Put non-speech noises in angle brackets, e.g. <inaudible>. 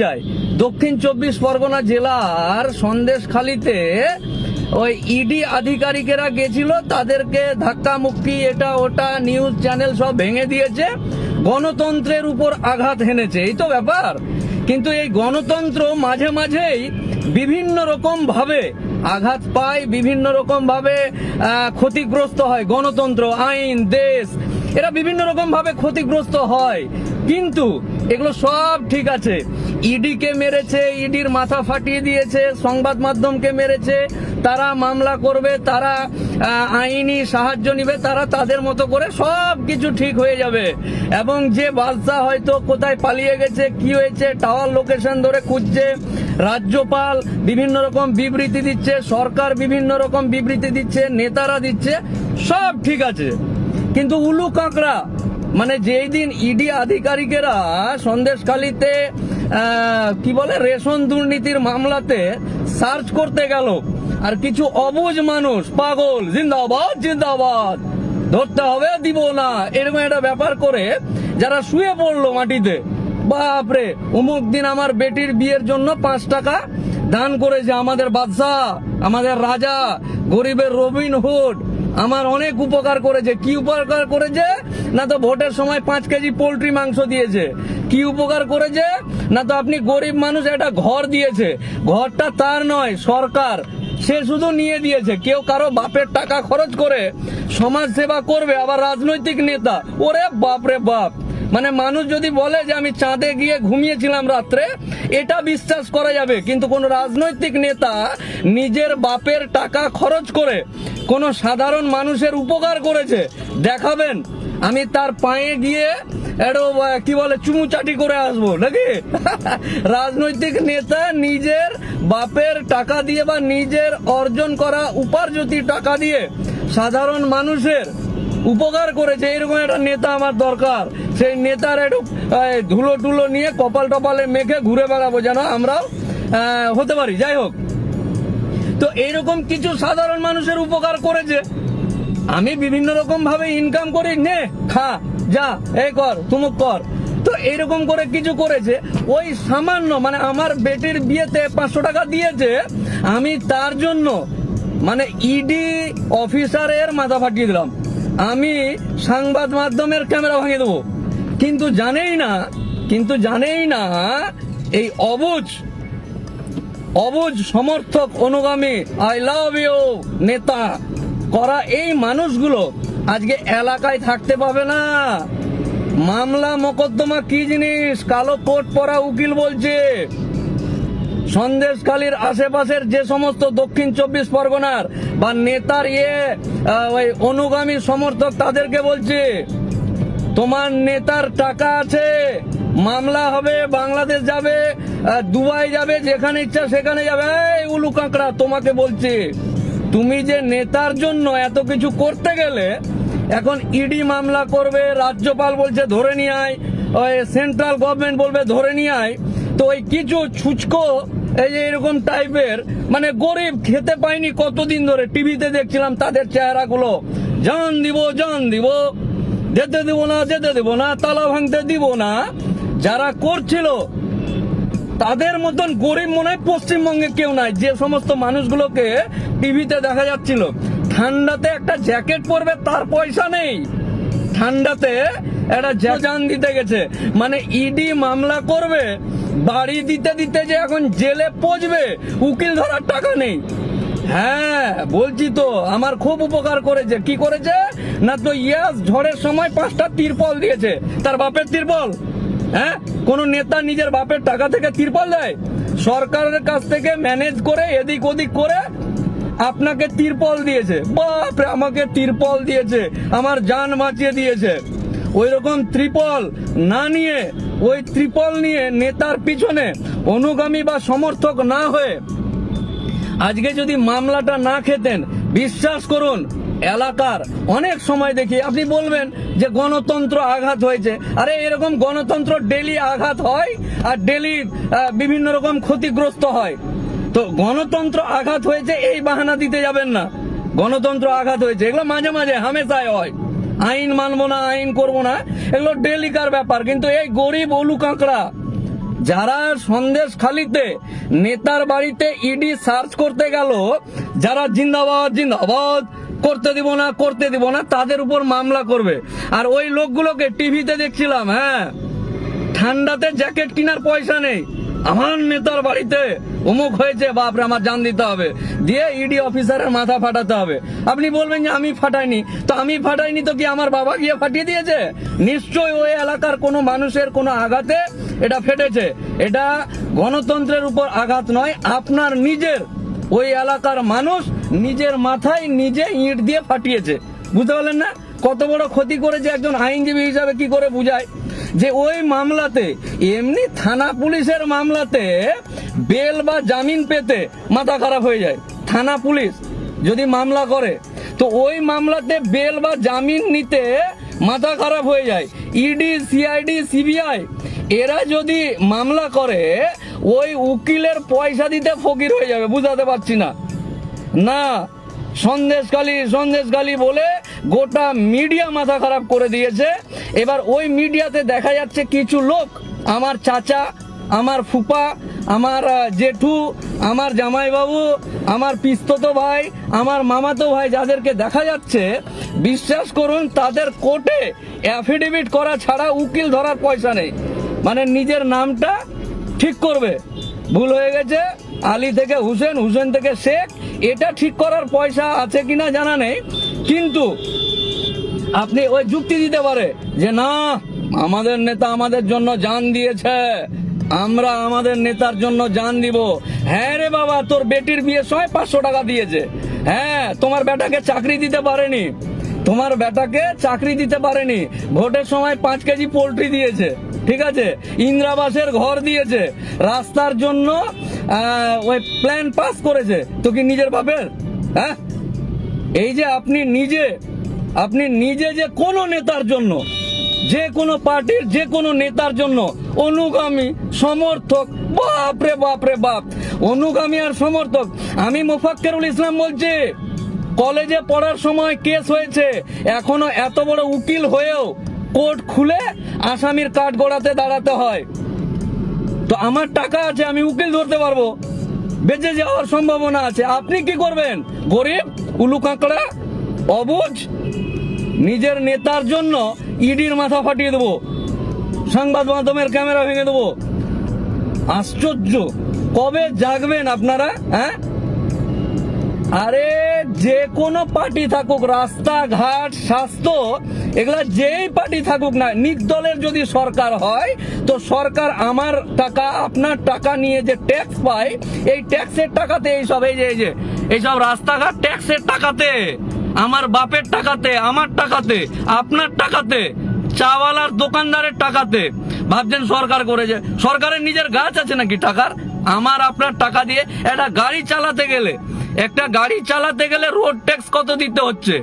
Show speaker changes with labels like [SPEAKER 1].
[SPEAKER 1] যায়। দক্ষিণ চব্বিশ পরগনা জেলার সন্দেশখালিতে ওই ইডি আধিকারিকেরা গেছিল, তাদেরকে ধাক্কা মুক্কি এটা ওটা নিউজ চ্যানেল সব ভেঙে দিয়েছে, গণতন্ত্রের উপর আঘাত হেনেছে। এই তো ব্যাপার। কিন্তু এই গণতন্ত্র মাঝে মাঝেই বিভিন্ন রকম ভাবে আঘাত পায়, বিভিন্ন রকম ভাবে ক্ষতিগ্রস্ত হয় গণতন্ত্র, আইন, দেশ। এরা বিভিন্ন রকম ভাবে ক্ষতিগ্রস্ত হয়। কিন্তু এগুলো সব ঠিক আছে। ইডিকে মেরেছে ইডির মাথা ফাটিয়ে দিয়েছে, সংবাদ মাধ্যমকে মেরেছে, তারা মামলা করবে, তারা আইনি সাহায্য নিবে, তারা তাদের মতো করে সব কিছু ঠিক হয়ে যাবে। এবং যে বাদশা হয়তো কোথায় পালিয়ে গেছে, কি হয়েছে, টাওয়ার লোকেশন ধরে খুঁজছে, রাজ্যপাল বিভিন্ন রকম বিবৃতি দিচ্ছে, সরকার বিভিন্ন রকম বিবৃতি দিচ্ছে, নেতারা দিচ্ছে, সব ঠিক আছে। কিন্তু উলু কাঁকড়া মানে যেই দিন ইডি আধিকারিকেরা সন্দেশখালিতে কি বলে, রেশন দুর্নীতির মামলাতে সার্চ করতে গেল। আর কিছু অবুঝ মানুষ, পাগল, জিন্দাবাদ জিন্দাবাদ। ধরতে হবে, দিব না। এরকম একটা ব্যাপার করে যারা শুয়ে পড়ল মাটিতে, বাপরে, অমুক দিন আমার বেটির বিয়ের জন্য পাঁচ টাকা দান করেছে আমাদের বাদশাহ, আমাদের রাজা, গরিবের রবিন হুড। আমার অনেক উপকার করেছে। কি উপকার করেছে? না তো ভোটের সময় পাঁচ কেজি পোল্ট্রি মাংস দিয়েছে। কি উপকার করেছে? না তো আপনি গরিব মানুষ, একটা ঘর দিয়েছে। ঘরটা তার নয়, সরকার। সে শুধু নিয়ে দিয়েছে। কেউ কারও বাপের টাকা খরচ করে সমাজ সেবা করবে, আবার রাজনৈতিক নেতা। ওরে বাপরে বাপ। মানে মানুষ যদি বলে যে আমি চাঁদে গিয়ে ঘুমিয়েছিলাম রাত্রে, এটা বিশ্বাস করা যাবে। কিন্তু কোন রাজনৈতিক নেতা নিজের বাপের টাকা খরচ করে কোন সাধারণ মানুষের উপকার করেছে। দেখাবেন, আমি তার পায়ে গিয়ে একটু কি বলে, চুমুচাটি করে আসব, নাকি? <laughs> রাজনৈতিক নেতা নিজের বাপের টাকা দিয়ে বা নিজের অর্জন করা উপার্জিত টাকা দিয়ে সাধারণ মানুষের উপকার করেছে। এরকম একটা নেতা আমার দরকার। সেই নেতার একটু ধুলো টুলো নিয়ে কপাল টপালে মেখে ঘুরে বেড়াবো যেন আমরাও হতে পারি। যাই হোক তো এইরকম কিছু সাধারণ মানুষের উপকার করেছে। আমি বিভিন্ন রকম ভাবে ইনকাম করি, নে, খা, যা, এই কর, তুমুক কর। তো এইরকম করে কিছু করেছে। ওই সামান্য মানে আমার বেটির বিয়েতে পাঁচশো টাকা দিয়েছে, আমি তার জন্য মানে ইডি অফিসারের মাথা ফাটিয়ে দিলাম। আমি সংবাদ মাধ্যমের ক্যামেরা ভাঙিয়ে দেবো। কিন্তু জানেই না, কিন্তু জানেই না, এই অবুঝ অবুজ সমর্থক অনুগামী আই লাভ ইউ নেতা। করা এই মানুষগুলো আজকে এলাকায় থাকতে পাবে না। মামলা, মোকদ্দমা কি জিনিস? কালো কোট পরা উকিল বলছে। সন্দেশকালীর আশেপাশের যে সমস্ত দক্ষিণ চব্বিশ পরগনার বা নেতার ইয়ে ওই অনুগামী সমর্থক তাদেরকে বলছে। তোমার নেতার টাকা আছে, মামলা হবে, বাংলাদেশ যাবে দুবাই যাবে, যেখানে ইচ্ছা সেখানে যাবে। এই উলু কাঁকড়া, তোমাকে বলছি, তুমি যে নেতার জন্য এত কিছু করতে গেলে, এখন ইডি মামলা করবে, রাজ্যপাল বলছে ধরে নিয়ে আয়, ওই সেন্ট্রাল গভর্নমেন্ট বলবে ধরে নিয়ে আয়। তো ওই কিছু ছুচকো, এই যে এরকম টাইপের মানে গরিব খেতে পায়নি কতদিন ধরে, টিভিতে দেখছিলাম তাদের চেহারাগুলো। জান দিব জান দিব। যেতে দিব না, যেতে দিব না, তালা ভাঙতে দিব না। যারা করছিল, তাদের মতন গরিব মনে হয় পশ্চিমবঙ্গে কেউ নাই। যে সমস্ত মানুষগুলোকে টিভিতে দেখা যাচ্ছিল, ঠান্ডাতে একটা জ্যাকেট পরবে, তার পয়সা নেই। ঠান্ডাতে একটা জান দিতে গেছে। মানে ইডি মামলা করবে, বাড়ি দিতে দিতে যে এখন জেলে পচবে, উকিল ধরার টাকা নেই। হ্যাঁ বলছি তো, আমার খুব উপকার করেছে। কি করেছে? না তো ইয়াস ঝড়ের সময় পাঁচটা তিরপল দিয়েছে। তার বাপের তিরপল হ্যাঁ? কোন নেতা নিজের বাপের টাকা থেকে তিরপল দেয়? সরকারের কাছ থেকে ম্যানেজ করে, এদিক ওদিক করে আপনাকে তিরপল দিয়েছে। বাপরে আমাকে তিরপল দিয়েছে, আমার জান বাঁচিয়ে দিয়েছে। ওই রকম ত্রিপল না নিয়ে, ওই ত্রিপল নিয়ে নেতার পিছনে অনুগামী বা সমর্থক না হয়ে আজকে যদি মামলাটা না খেতেন, বিশ্বাস করুন, এলাকার অনেক সময় দেখি, আপনি বলবেন যে গণতন্ত্র আঘাত হয়েছে। আরে, এরকম গণতন্ত্র ডেলি আঘাত হয় আর ডেলি বিভিন্ন রকম ক্ষতিগ্রস্ত হয়। তো গণতন্ত্র আঘাত হয়েছে, এই বাহানা দিতে যাবেন না। গণতন্ত্র আঘাত হয়েছে, এগুলো মাঝে মাঝে হামেশায় হয়। আইন মানবো না, আইন করব না, এগুলো ডেলিকার ব্যাপার। কিন্তু এই গরিব অলু কাঁকড়া যারা সন্দেশ খালিতে নেতার বাড়িতে ইডি সার্চ করতে গেল, যারা জিন্দাবাদ জিন্দাবাদ, করতে দিব না, করতে দিব না, তাদের উপর মামলা করবে। আর ওই লোকগুলোকে টিভিতে দেখছিলাম হ্যাঁ ঠান্ডাতে জ্যাকেট কেনার পয়সা নেই। আমার নেতার বাড়িতে অমুক হয়েছে, বাপরে, আমার জান দিতে হবে। দিয়ে ইডি অফিসারের মাথা ফাটাতে হবে। আপনি বলবেন যে আমি ফাটাইনি। তো আমি ফাটাইনি তো কি আমার বাবা গিয়ে ফাটিয়ে দিয়েছে? নিশ্চয়ই ওই এলাকার কোনো মানুষের কোনো আঘাতে এটা ফেটেছে। এটা গণতন্ত্রের উপর আঘাত নয়, আপনার নিজের। ওই এলাকার মানুষ নিজের মাথায় নিজে ইট দিয়ে ফাটিয়েছে। বুঝতে পারলেন না? কত বড় ক্ষতি করেছে একজন আইনজীবী হিসাবে কি করে বুঝায়? যে ওই মামলাতে, এমনি থানা পুলিশের মামলাতে বেল বা জামিন পেতে মাথা খারাপ হয়ে যায়। থানা পুলিশ যদি মামলা করে, তো ওই মামলাতে বেল বা জামিন নিতে মাথা খারাপ হয়ে যায়। ইডি, সিআইডি, সিবিআই, এরা যদি মামলা করে, ওই উকিলের পয়সা দিতে ফকির হয়ে যাবে, বুঝাতে পারছি না। না সন্দেশখালী সন্দেশখালী বলে গোটা মিডিয়া মাথা খারাপ করে দিয়েছে। এবার ওই মিডিয়াতে দেখা যাচ্ছে কিছু লোক, আমার চাচা, আমার ফুপা, আমার জেঠু, আমার জামাইবাবু, আমার পিস্তত ভাই, আমার মামাতো ভাই যাদেরকে দেখা যাচ্ছে, বিশ্বাস করুন, তাদের কোর্টে অ্যাফিডেভিট করা ছাড়া উকিল ধরার পয়সা নেই। মানে নিজের নামটা ঠিক করবে। ভুল হয়ে গেছে। আলী থেকে হুসেন হুসেন থেকে শেখ। এটা ঠিক করার পয়সা আছে কিনা জানা নেই। কিন্তু আপনি ওই যুক্তি দিতে পারে যে, না, আমাদের নেতা আমাদের জন্য জান দিয়েছে। আমরা আমাদের নেতার জন্য জান দিব। হ্যাঁ রে বাবা, তোর বেটির বিয়ে সময় পাঁচশো টাকা দিয়েছে। হ্যাঁ তোমার বেটাকে চাকরি দিতে পারেনি। তোমার বেটাকে চাকরি দিতে পারেনি। ভোটের সময় পাঁচ কেজি পোল্ট্রি দিয়েছে। ঠিক আছে? ইন্দ্রাবাসের ঘর দিয়েছে। রাস্তার জন্য ওই প্ল্যান পাস করেছে। তো কি নিজের বাপের? হ্যাঁ? এই যে আপনি নিজে আপনি নিজে যে কোনো নেতার জন্য, যে কোনো পার্টির যে কোনো নেতার জন্য অনুগামী, সমর্থক বাপ রে বাপ রে বাপ, অনুগামী আর সমর্থক, আমি মুফাক্কেরুল ইসলাম বলছি, কলেজে পড়ার সময় কেস হয়েছে, এখনও এত বড় উকিল হয়েও কোর্ট খুলে আসামির কাঠ গড়াতে দাঁড়াতে হয়। তো আমার টাকা আছে, আমি উকিল ধরতে পারব। বেঁচে যাওয়ার সম্ভাবনা আছে। আপনি কি করবেন? গরিব, উলু কাঁকড়া, অবুজ, নিজের নেতার জন্য ইডির মাথা ফাটিয়ে দেবো। সংবাদ মাধ্যমের ক্যামেরা ভেঙে দেবো। আশ্চর্য। কবে জাগবেন আপনারা হ্যাঁ? আরে যে কোনো পার্টি থাকুক, রাস্তাঘাট, স্বাস্থ্য, এগুলা যেই পার্টি থাকুক না নির্দলের যদি সরকার হয়, তো সরকার আমার টাকা, আপনার টাকা নিয়ে যে ট্যাক্স পায়, এই ট্যাক্সের টাকাতে এইসব এই যে এই যে এইসব রাস্তাঘাট ট্যাক্সের টাকাতে, আমার বাপের টাকাতে, আমার টাকাতে, আপনার টাকাতে, চাওয়ালার দোকানদারের টাকাতে, ভাবছেন সরকার করেছে সরকারের নিজের গাছ আছে নাকি টাকার? আমার, আপনার টাকা দিয়ে একটা গাড়ি চালাতে গেলে একটা গাড়ি চালাতে গেলে রোড ট্যাক্স কত দিতে হচ্ছে?